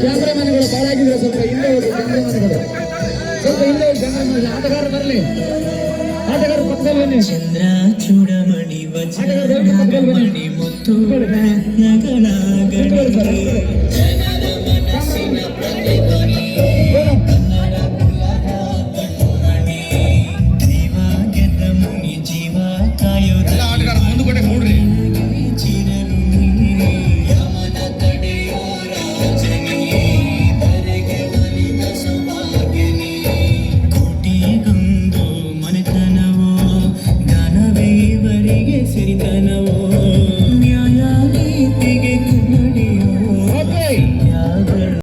ಕ್ಯಾಮ್ರಾಮನ್ಗಳು ಬಾಳಾಗಿದ್ರೆ ಸ್ವಲ್ಪ ಹಿಂದೆ ಹೋಗಿ ಕ್ಯಾಮ್ರಾಮನ್ಗಳು ಸ್ವಲ್ಪ ಹಿಂದೆ ಹೋಗಿ ಕ್ಯಾಮ್ರಾಮನ್ ಆಟಗಾರ ಬರಲಿ. ಆಟಗಾರ ಪಕ್ಕದಲ್ಲಿ ಬನ್ನಿ. ಚಂದ್ರ ಚೂಡಮಣಿ ಮಣಿ ಮುತ್ತು 那我。